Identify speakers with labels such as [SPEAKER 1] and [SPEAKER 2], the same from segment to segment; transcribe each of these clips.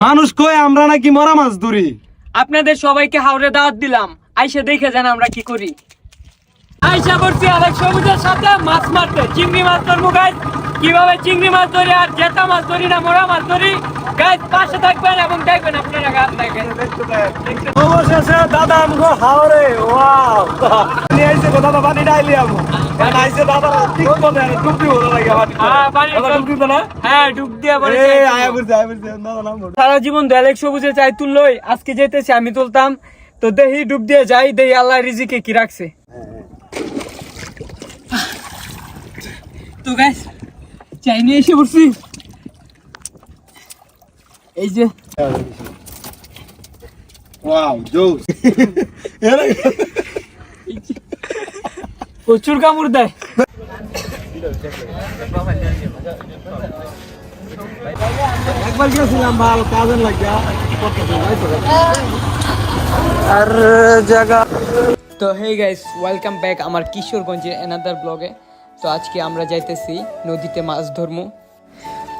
[SPEAKER 1] মানুষ কয় আমরা নাকি মরা মাছ ধরি?
[SPEAKER 2] আপনাদের সবাইকে হাওড়ে দাওয়াত দিলাম। আইসা দেখে যান আমরা কি করি। আইসা করছি আরেক সবুজের সাথে মাছ মারতে চিংড়ি মাছ ধরবো গাছ কীভাবে চিংড়ি মাছ ধরি আর জেতা মাছ ধরি না মোরা মাছ ধরি? গাছ পাশে থাকবেন এবং দেখবেন আপনারা গাছ দেখেন।
[SPEAKER 1] অবশেষে দাদা আমগো হাওরে ওয়াও। আইছে দাদা পানি ডাইলি আমু কারণ আইছে দাদা ঠিক মনে আর ডুবি হলো লাগে পানি।
[SPEAKER 2] হ্যাঁ, ডুব-
[SPEAKER 1] ডুবি তো না?
[SPEAKER 2] হ্যাঁ ডুব দিয়ে পরে
[SPEAKER 1] এই আয়া। বুঝছে আয়া বুঝছে দাদা নাম বলো।
[SPEAKER 2] সারা জীবন দেলেক সবুজে চাই তুললই আজকে যেতেছি আমি তুলতাম। তো দেহি ডুব দিয়ে যাই দেহি আল্লাহ রিজিকে কি রাখছে। তো গাইস চাই নিয়ে এসে পড়ছি এই যে
[SPEAKER 1] ওয়াও জোস
[SPEAKER 2] প্রচুর কামড় দেয়।
[SPEAKER 1] একবার গেছিলাম ভালো কাজের আর জায়গা
[SPEAKER 2] তো হে গাইস ওয়েলকাম ব্যাক আমার কিশোরগঞ্জের এনাদার ব্লগে তো আজকে আমরা যাইতেছি নদীতে মাছ ধরবো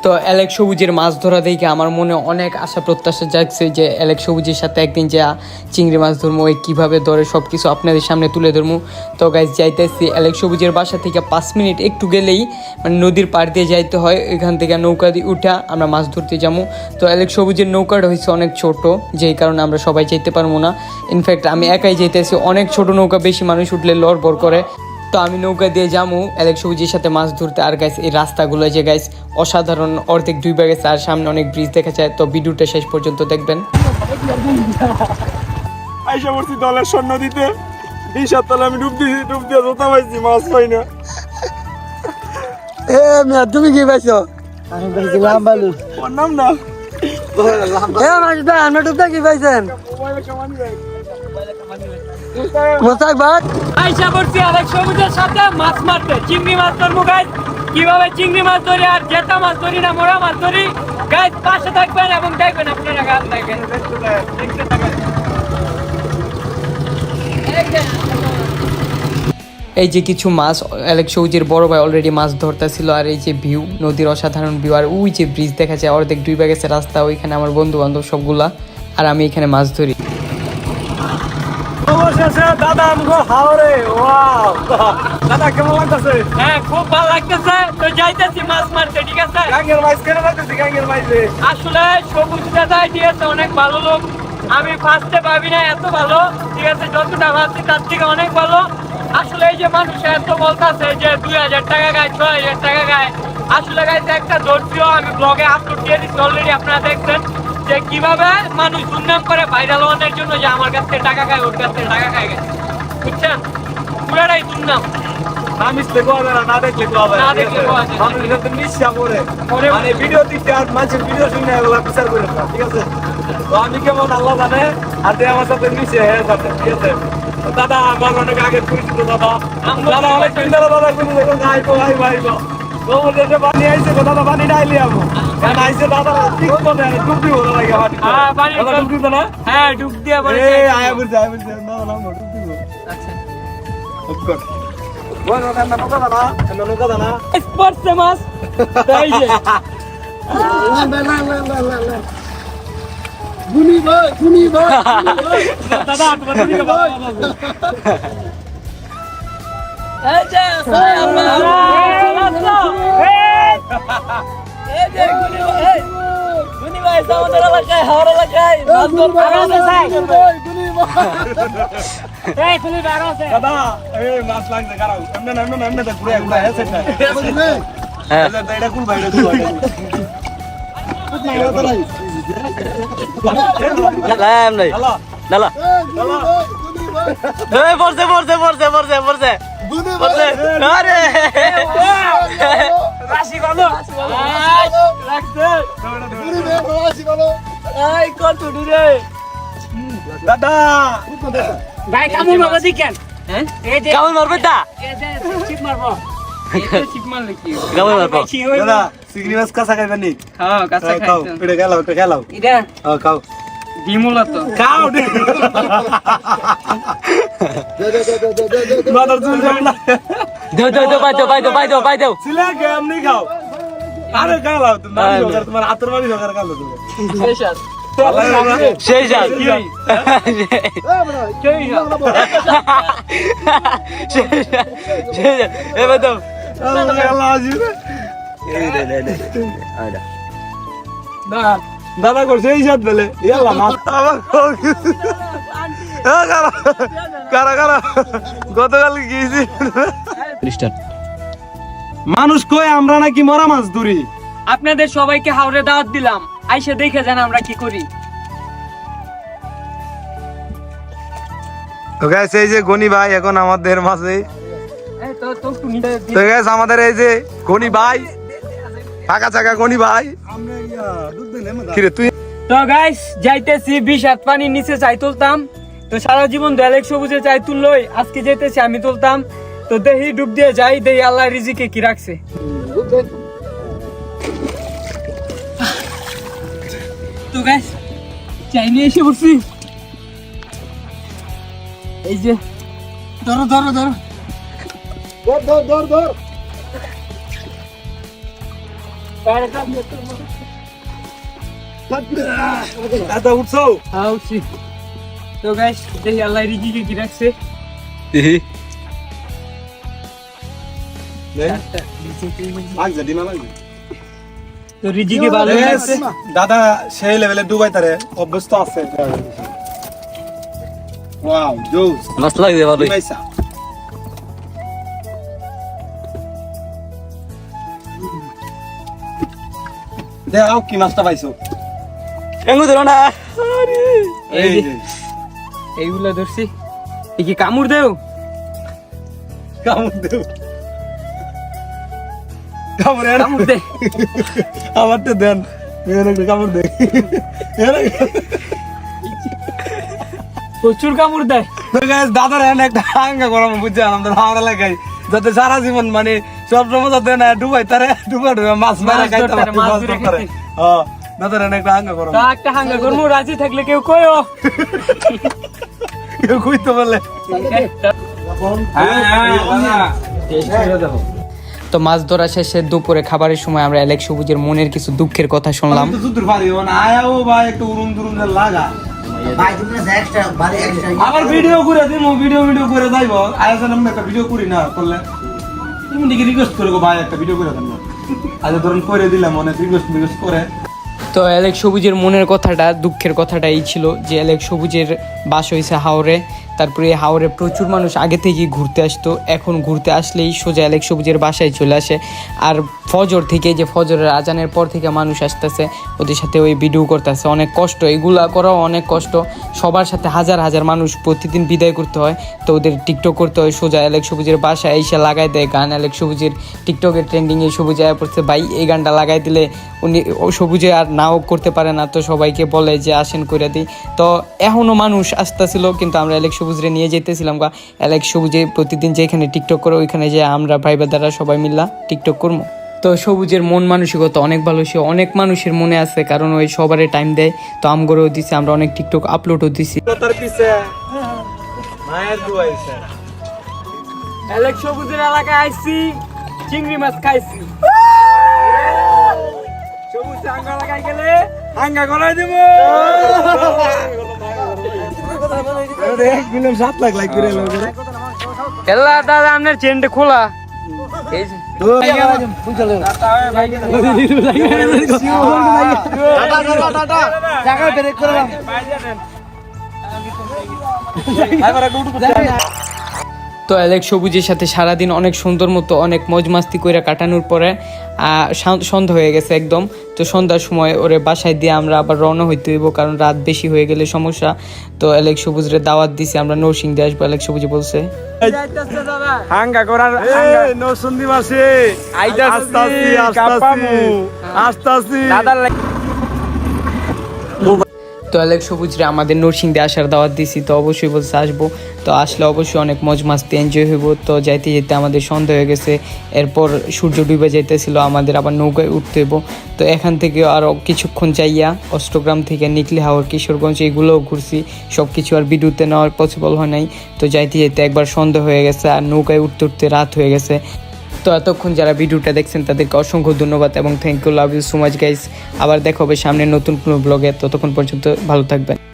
[SPEAKER 2] তো অ্যালেক সবুজের মাছ ধরা দেখে আমার মনে অনেক আশা প্রত্যাশা জাগছে যে অ্যালেক সবুজের সাথে একদিন যা চিংড়ি মাছ ধরবো ওই কীভাবে ধরে সব কিছু আপনাদের সামনে তুলে ধরবো তো গাইস যাইতেছি অ্যালেক সবুজের বাসা থেকে পাঁচ মিনিট একটু গেলেই মানে নদীর পাড় দিয়ে যাইতে হয়। এখান থেকে নৌকা দিয়ে উঠা আমরা মাছ ধরতে যাব তো অ্যালেক সবুজের নৌকাটা হয়েছে অনেক ছোট, যেই কারণে আমরা সবাই যেতে পারব না। ইনফ্যাক্ট আমি একাই যেতেছি অনেক ছোট নৌকা, বেশি মানুষ উঠলে লড়বড় করে। তো আমি নৌকা দিয়ে যাব অ্যালেক সবুজের সাথে মাছ ধরতে। আর গাইস এই রাস্তাগুলো যে গাইস অসাধারণ অর্ধেক দুই গেছে আর সামনে অনেক ব্রিজ দেখা যায়। তো ভিডিওটা শেষ পর্যন্ত দেখবেন।
[SPEAKER 1] আইসা পড়ছি দলের সৈন্য দিতে। এই সপ্তাহে আমি ডুব দিয়েছি ডুব দিয়ে জোতা পাইছি মাছ পাই না।
[SPEAKER 3] এ মিয়া তুমি কি পাইছো? আমি পাইছিলাম বালু
[SPEAKER 1] ওর নাম না?
[SPEAKER 3] এ মাসুদা আমরা টুকটা কি পাইছেন? মোসাক
[SPEAKER 2] আইসা আরেক সবুজের সাথে মাছ মারতে। চিংড়ি মাছ ধরবো গাইজ কীভাবে চিংড়ি মাছ ধরি আর জেতা মাছ ধরি না মোরা মাছ ধরি? গাইজ পাশে থাকবেন এবং দেখবেন আপনারা গাছ থাকেন। এই যে, কিছু মাছ অ্যালেক সৌজির বড় ভাই অলরেডি মাছ ধরতেছিল আর এই যে ভিউ নদীর অসাধারণ ভিউ আর ওই যে ব্রিজ দেখা যায় অর্ধেক ডুবে গেছে রাস্তা ওইখানে আমার বন্ধু বান্ধব সবগুলা আর আমি এখানে মাছ ধরি।
[SPEAKER 1] অবশেষে দাদা আমগো হাওরে ওয়াও। দাদা কেমন লাগতেছে?
[SPEAKER 2] হ্যাঁ খুব ভালো লাগতেছে। তো যাইতেছি মাছ মারতে ঠিক আছে?
[SPEAKER 1] গাঙ্গের মাছ কেন লাগতেছে গাঙ্গের মাছ
[SPEAKER 2] আসলে সবুজ দাদা দিয়েছে অনেক ভালো লোক। আমি ফার্স্টে ভাবি না এত ভালো। ঠিক আছে যতটা ভাবছি তার থেকে অনেক ভালো। আসলে এই যে মানুষ এত বলতেছে যে দুই হাজার টাকা গায়ে ছয় হাজার টাকা গায়ে। আসলে গাইতে একটা ধৈর্য আমি ব্লগে আপলোড দিয়ে দিচ্ছি অলরেডি আপনারা দেখছেন। যে কীভাবে মানুষ দুর্নাম করে ভাইরাল হওয়ার জন্য যে আমার কাছ থেকে টাকা খায় ওর কাছ থেকে টাকা খায় গেছে। বুঝছেন? পুরাটাই দুর্নাম।
[SPEAKER 1] না মিশলে কোয়া যায় না, না দেখলে কোয়া যায়
[SPEAKER 2] না দেখলে কোয়া যায়
[SPEAKER 1] মানুষের সাথে মিশিয়া পড়ে। মানে ভিডিও দিতে আর মানুষের ভিডিও শুনে এগুলা বিচার করে না, ঠিক আছে? তো আমি কেমন আল্লাহ জানে? আর আমার সাথে মিশে হ্যাঁ সাথে ঠিক আছে? দাদা আমার অনেক আগে পরিচিত দাদা দাদা অনেক ধরে দাদা কিন্তু দেখুন আইবো আইবো আইবো তো বলছে যে পানি আইছে পানি ডাইলি আমু কারণ আইছে দাদা ঠিক মনে আর ডুবি হলো লাগে পানি
[SPEAKER 2] হ্যাঁ, পানি ডুব-
[SPEAKER 1] ডুবি না?
[SPEAKER 2] হ্যাঁ ডুব দিয়ে পরে
[SPEAKER 1] এই আয়া বুঝছে আয়া বুঝছে। না না ডুবি
[SPEAKER 2] আচ্ছা।
[SPEAKER 1] না না না
[SPEAKER 2] তাই যে।
[SPEAKER 3] গুনি ভাই গুনি ভাই
[SPEAKER 1] দাদা তো হ্যাঁ ভাই ভাই হ্যালো
[SPEAKER 4] নালা পড়ছে পড়ছে পড়ছে পড়ছে পড়ছে আরে
[SPEAKER 2] রাশি ভালো রাখছে। এই কত দূরে।
[SPEAKER 1] দাদা।
[SPEAKER 2] ভাই কামুন বাবা দিকেন হ্যাঁ? এই
[SPEAKER 4] কেমন মারবে
[SPEAKER 2] যে চিপ মারবো। এটা চিপ মারলে কি
[SPEAKER 4] কেমন মারবো।
[SPEAKER 1] দাদা সিগনি মাছ কাঁচা খাইবেন নি?
[SPEAKER 2] হ্যাঁ কাঁচা
[SPEAKER 1] খাও এটা এটা হ্যাঁ খাও।
[SPEAKER 2] ডিমুলা তো।
[SPEAKER 1] খাও মাদার চুল যাবে না।
[SPEAKER 4] দেও দেও দেও পাই দেও পাই দেও পাই দেও পাই দেও
[SPEAKER 1] সিলে কেমনি খাও আরে কালা তুমি তোমার আতর মানি হোক কালো তুমি।
[SPEAKER 4] সেই যান এবার তো
[SPEAKER 1] দাদা করছে এই সাত বেলে। ইয়াল্লা মাছ
[SPEAKER 4] আমার কারা কারা গতকাল গিয়েছি।
[SPEAKER 1] মানুষ কই আমরা নাকি মরা মাছ ধরি?
[SPEAKER 2] আপনাদের সবাইকে হাওড়ে দাওয়াত দিলাম। আইসে দেখে যান আমরা কি করি।
[SPEAKER 4] তো এই যে গনি ভাই এখন আমাদের মাঝে।
[SPEAKER 2] তো
[SPEAKER 4] আমাদের এই যে গনি ভাই ফাঁকা চাকা গনি ভাই। কিরে তুই
[SPEAKER 2] তো গাইস যাইতেছি বিশ হাত পানির নিচে চাই তুলতাম। তো সারা জীবন দয়ালেক সবুজে চাই তুললই আজকে যাইতেছি আমি তুলতাম। তো দেহি ডুব দিয়ে যাই দেহি আল্লাহ রিজিকে কি রাখছে। তো গাইস চাই নিয়ে এসে পড়ছি এই যে ধরো ধরো ধরো।
[SPEAKER 1] দাদা উঠছো?
[SPEAKER 2] হ্যাঁ উঠছি। তো গাইস দেহি আল্লাহ রিজিকে কি রাখছে। তো রিজিকে ভালো
[SPEAKER 1] দাদা সেই লেভেলে ডুবাই তারে অভ্যস্ত আছে। ওয়াও জোস
[SPEAKER 4] মাছ লাগবে ভালোই
[SPEAKER 1] দেখাও কি মাছটা পাইছো?
[SPEAKER 4] এঙ্গু ধরো না।
[SPEAKER 1] এই
[SPEAKER 2] এই এইগুলা ধরছি। এ কি কামড় দেও?
[SPEAKER 1] কামড় দেও। কামড়
[SPEAKER 2] কামড় দে।
[SPEAKER 1] আমারটা দেন। কামড় দে।
[SPEAKER 2] প্রচুর কামড় দেয়।
[SPEAKER 1] দাদার একটা হাঙ্গা গরম বুঝছে আমাদের হাওড়া এলাকায় যাতে সারা জীবন মানে সব সময় যাতে না ডুবাই তারে ডুবা ডুবা মাছ মারা খাইতে পারে
[SPEAKER 2] মাছ ধরে।
[SPEAKER 1] হ্যাঁ এখানে একটা হাঙ্গা
[SPEAKER 2] তা একটা হাঙ্গা করব রাজি থাকলে কেউ কয়ও
[SPEAKER 1] কেউ কইতে বলে
[SPEAKER 2] তো মাছ ধরা শেষে দুপুরে খাবারের সময় আমরা অ্যালেক সবুজের মনের কিছু দুঃখের কথা শুনলাম।
[SPEAKER 1] না আবার ভিডিও করে দিম ভিডিও ভিডিও করে যাইব। আয়াসন আমি একটা ভিডিও করি না করলে। ধরুন করে দিলাম করে।
[SPEAKER 2] তো অ্যালেক সবুজের মনের কথাটা, দুঃখের কথাটা এই ছিল যে অ্যালেক সবুজের বাস হয়েছে হাওড়ে তারপরে হাওড়ে প্রচুর মানুষ আগে থেকেই ঘুরতে আসতো। এখন ঘুরতে আসলেই সোজা অ্যালেক সবুজের বাসায় চলে আসে। আর ফজর থেকে যে ফজরের আজানের পর থেকে মানুষ আসতেছে, ওদের সাথে ওই ভিডিও করতেছে। অনেক কষ্ট। এগুলা করাও অনেক কষ্ট। সবার সাথে হাজার হাজার মানুষ প্রতিদিন বিদায় করতে হয়। তো ওদের টিকটক করতে হয়, সোজা অ্যালেক সবুজের বাসায় এসে লাগাই দেয় গান। অ্যালেক সবুজের টিকটকের ট্রেন্ডিংয়ে সবুজ আয়া পড়ছে, ভাই, এই গানটা লাগাই দিলে উনি ও সবুজে আর নাও করতে পারে না। তো সবাইকে বলে যে, আসেন করে দিই। তো এখনও মানুষ আসতেছিল, কিন্তু আমরা অ্যালেক সবুজরে নিয়ে যেতেছিলাম গা। অ্যালেক সবুজে প্রতিদিন যেখানে টিকটক করে ওইখানে যে আমরা ভাই দ্বারা সবাই মিল্লা টিকটক করব তো সবুজের মন মানসিকতা অনেক ভালো সে অনেক মানুষের মনে আছে কারণ ওই সবারই টাইম দেয়। তো আমগরেও দিছে আমরা অনেক টিকটক আপলোডও দিছি। সবুজের এলাকায় আইছি চিংড়ি মাছ খাইছি।
[SPEAKER 1] সবুজ গেলে দেব। এক সাত লাখ করে
[SPEAKER 2] এলা দাদা আপনার চেনটা খোলা এই যে তো অ্যালেক সবুজের সাথে সারাদিন অনেক সুন্দর মতো অনেক মজ মাস্তি করে কাটানোর পরে আহ, সন্ধ্যা হয়ে গেছে একদম। তো সন্ধ্যার সময় ওরে বাসায় দিয়ে আমরা আবার রওনা হইতে হইব কারণ রাত বেশি হয়ে গেলে সমস্যা। তো অ্যালেক সবুজরে দাওয়াত দিছি আমরা নরসিং দিয়ে আসব অ্যালেক সবুজ বলছে।
[SPEAKER 1] হাঙ্গা করার আস্তে আস্তে
[SPEAKER 2] তো অ্যালেক সবুজরে আমাদের নরসিংদে আসার দাওয়াত দিছি, তো অবশ্যই বলছে আসব। তো আসলে অবশ্যই অনেক মজ মাস্তি এনজয় হইব। তো যাইতে যেতে আমাদের সন্ধ্যা হয়ে গেছে, এরপর সূর্য ডুবে যাইতেছিল, আমাদের আবার নৌকায় উঠতে হইব। তো এখান থেকে আরও কিছুক্ষণ চাইয়া অষ্টগ্রাম থেকে নিকলি হাওর, কিশোরগঞ্জ, এগুলোও ঘুরছি। সব কিছু আর বিদ্যুতে নেওয়ার পসিবল হয় নাই। তো যাইতে যেতে একবার সন্ধ্যা হয়ে গেছে আর নৌকায় উঠতে উঠতে রাত হয়ে গেছে। তো এতক্ষণ যারা ভিডিওটা দেখছেন, তাদেরকে অসংখ্য ধন্যবাদ এবং thank you love you so much guys আবার দেখা হবে সামনে নতুন কোনো ব্লগে ততক্ষণ পর্যন্ত ভালো থাকবেন।